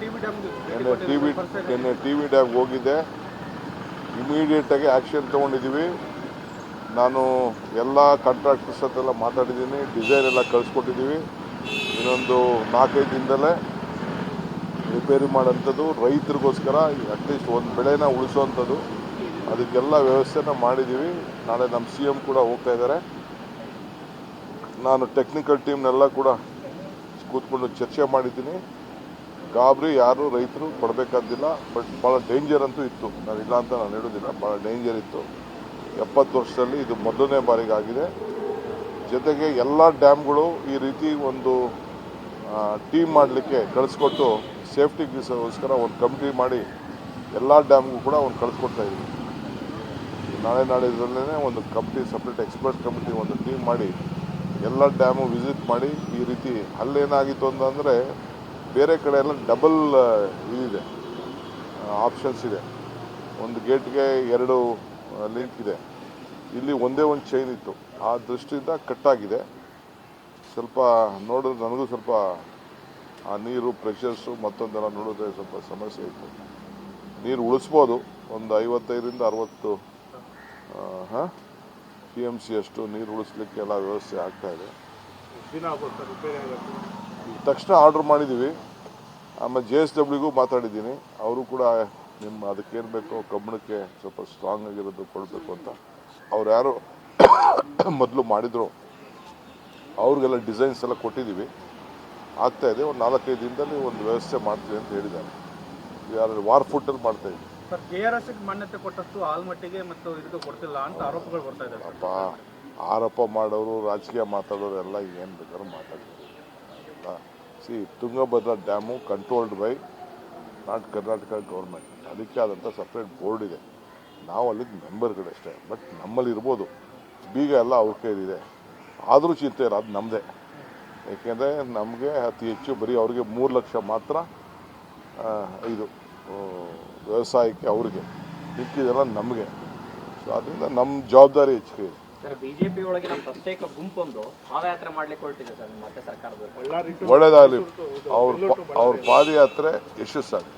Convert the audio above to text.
T V ನಿನ್ನೆ T V ಡ್ಯಾಮ್ಗೆ ಹೋಗಿದ್ದೆ. ಇಮಿಡಿಯೇಟಾಗಿ ಆ್ಯಕ್ಷನ್ ತೊಗೊಂಡಿದ್ದೀವಿ. ನಾನು ಎಲ್ಲ ಕಾಂಟ್ರಾಕ್ಟರ್ಸ್ ಹತ್ತೆಲ್ಲ ಮಾತಾಡಿದ್ದೀನಿ. ಡಿಸೈನ್ ಎಲ್ಲ ಕಳಿಸ್ಕೊಟ್ಟಿದ್ದೀವಿ. ಇನ್ನೊಂದು ನಾಲ್ಕೈದು ದಿನದಲ್ಲೇ ರಿಪೇರಿ ಮಾಡೋಂಥದ್ದು ರೈತರಿಗೋಸ್ಕರ ಅಟ್ಲೀಸ್ಟ್ ಒಂದು ಬೆಳೆನ ಉಳಿಸೋವಂಥದ್ದು. ಅದಕ್ಕೆಲ್ಲ ವ್ಯವಸ್ಥೆನ ಮಾಡಿದ್ದೀವಿ. ನಾಳೆ ನಮ್ಮ ಸಿ ಎಂ ಕೂಡ ಹೋಗ್ತಾ ಇದ್ದಾರೆ. ನಾನು ಟೆಕ್ನಿಕಲ್ ಟೀಮ್ನೆಲ್ಲ ಕೂಡ ಕೂತ್ಕೊಂಡು ಚರ್ಚೆ ಮಾಡಿದ್ದೀನಿ. ಗಾಬರಿ ಯಾರು ರೈತರು ಕೊಡಬೇಕಾದಿಲ್ಲ ಬಟ್ ಭಾಳ ಡೇಂಜರ್ ಅಂತೂ ಇತ್ತು. ನಾನು ಇಲ್ಲ ಅಂತ ನಾನು ಹೇಳೋದಿಲ್ಲ ಭಾಳ ಡೇಂಜರ್ ಇತ್ತು. ಎಪ್ಪತ್ತು ವರ್ಷದಲ್ಲಿ ಇದು ಮೊದಲನೇ ಬಾರಿಗೆ ಆಗಿದೆ ಜೊತೆಗೆ ಎಲ್ಲ ಡ್ಯಾಮ್ಗಳು ಈ ರೀತಿ ಒಂದು ಟೀಮ್ ಮಾಡಲಿಕ್ಕೆ ಕಳಿಸ್ಕೊಟ್ಟು ಸೇಫ್ಟಿಗೋಸ್ಕರ ಒಂದು ಕಮಿಟಿ ಮಾಡಿ ಎಲ್ಲ ಡ್ಯಾಮ್ಗೂ ಕೂಡ ಒಂದು ಕಳಿಸ್ಕೊಡ್ತಾ ಇದ್ದೀವಿ ನಾಳೆ ನಾಳೆದಲ್ಲೇ ಒಂದು ಕಮಿಟಿ ಸಪ್ರೇಟ್ ಎಕ್ಸ್ಪರ್ಟ್ ಕಮಿಟಿ ಒಂದು ಟೀಮ್ ಮಾಡಿ ಎಲ್ಲ ಡ್ಯಾಮು ವಿಸಿಟ್ ಮಾಡಿ ಈ ರೀತಿ ಅಲ್ಲೇನಾಗಿತ್ತು ಅಂತಂದರೆ ಬೇರೆ ಕಡೆ ಎಲ್ಲ ಡಬಲ್ ಇದಿದೆ ಆಪ್ಷನ್ಸ್ ಇದೆ. ಒಂದು ಗೇಟ್ಗೆ ಎರಡು ಲಿಂಕ್ ಇದೆ. ಇಲ್ಲಿ ಒಂದೇ ಒಂದು ಚೈನ್ ಇತ್ತು. ಆ ದೃಷ್ಟಿಯಿಂದ ಕಟ್ಟಾಗಿದೆ ಸ್ವಲ್ಪ ನೋಡಿದ್ರೆ ನನಗೂ ಸ್ವಲ್ಪ ಆ ನೀರು ಪ್ರೆಷರ್ಸು ಮತ್ತೊಂದೆಲ್ಲ ನೋಡಿದ್ರೆ ಸ್ವಲ್ಪ ಸಮಸ್ಯೆ ಇತ್ತು. ನೀರು ಉಳಿಸ್ಬೋದು. ಒಂದು ಐವತ್ತೈದರಿಂದ ಅರವತ್ತು ಹಾಂ? ಪಿ ಎಂ ಸಿ ಅಷ್ಟು ನೀರು ಉಳಿಸ್ಲಿಕ್ಕೆ ಎಲ್ಲ ವ್ಯವಸ್ಥೆ ಆಗ್ತಾಯಿದೆ ತಕ್ಷಣ ಆರ್ಡ್ರ್ ಮಾಡಿದ್ದೀವಿ ಆಮೇಲೆ ಜೆ ಎಸ್ ಡಬ್ಲ್ಯೂಗೂ ಮಾತಾಡಿದ್ದೀನಿ. ಅವರು ಕೂಡ ನಿಮ್ಮ ಅದಕ್ಕೇನು ಬೇಕೋ ಕಬ್ಬಣಕ್ಕೆ ಸ್ವಲ್ಪ ಸ್ಟ್ರಾಂಗ್ ಆಗಿರೋದು ಕೊಡಬೇಕು ಅಂತ. ಅವ್ರು ಯಾರು ಮೊದಲು ಮಾಡಿದ್ರು. ಅವ್ರಿಗೆಲ್ಲ ಡಿಸೈನ್ಸ್ ಎಲ್ಲ ಕೊಟ್ಟಿದ್ದೀವಿ ಆಗ್ತಾ ಇದೆ. ಒಂದು ನಾಲ್ಕೈದು ದಿನದಲ್ಲಿ ಒಂದು ವ್ಯವಸ್ಥೆ ಮಾಡ್ತೀವಿ ಅಂತ ಹೇಳಿದ್ದಾರೆ. ಯಾರು ವಾರ್ ಫುಟ್ಟಲ್ಲಿ ಮಾಡ್ತಾ ಇದ್ದೀವಿ ಸರ್ ಕೆ ಆರ್ ಎಸ್ ಮಾನ್ಯತೆ ಕೊಟ್ಟಷ್ಟು ಆಲ್ಮಟ್ಟಿಗೆ ಮತ್ತು ಇದಕ್ಕೆ ಕೊಡ್ತಿಲ್ಲ ಅಂತ ಆರೋಪಗಳು ಬರ್ತಾ ಇದೆ ಸರ್. ಅಪ್ಪ ಆರೋಪ ಮಾಡೋರು ರಾಜಕೀಯ ಮಾತಾಡೋರು ಎಲ್ಲ ಏನು ಬೇಕಾದ್ರೂ ಮಾತಾಡ್ತಾರೆ. See Tungabhadra dam controlled by not Karnataka government ಅದಕ್ಕೆ ಆದಂಥ ಸಪ್ರೇಟ್ ಬೋರ್ಡ್ ಇದೆ. ನಾವು ಅಲ್ಲಿದ್ದ ಮೆಂಬರ್ಗಳು ಅಷ್ಟೇ. ಬಟ್ ನಮ್ಮಲ್ಲಿ ಇರ್ಬೋದು. ಬೀಗ ಎಲ್ಲ ಅವ್ರ ಕೈಲಿದೆ ಆದರೂ ಚಿಂತೆ ಇಲ್ಲ ಅದು ನಮ್ಮದೇ ಏಕೆಂದರೆ ನಮಗೆ ಅತಿ ಹೆಚ್ಚು ಬರೀ ಅವ್ರಿಗೆ ಮೂರು ಲಕ್ಷ ಮಾತ್ರ ಇದು ವ್ಯವಸಾಯಕ್ಕೆ ಅವ್ರಿಗೆ. ಮಿಕ್ಕಿದೆಲ್ಲ ನಮಗೆ. ಸೊ ಅದರಿಂದ ನಮ್ಮ ಜವಾಬ್ದಾರಿ ಹೆಚ್ಚಿಗೆ ಇದೆ ಸರ್, ಬಿಜೆಪಿ ಒಳಗಿನ ಪ್ರತ್ಯೇಕ ಗುಂಪೊಂದು ಪಾದಯಾತ್ರೆ ಮಾಡ್ಲಿಕ್ಕೆ ಹೊರಟಿದೆ ಸರ್ ಮತ್ತೆ ಸರ್ಕಾರದ ಒಳ್ಳೇದಾಗಲಿ. ಅವ್ರ ಅವ್ರ ಪಾದಯಾತ್ರೆ ಯಶಸ್ಸಾಗಲಿ.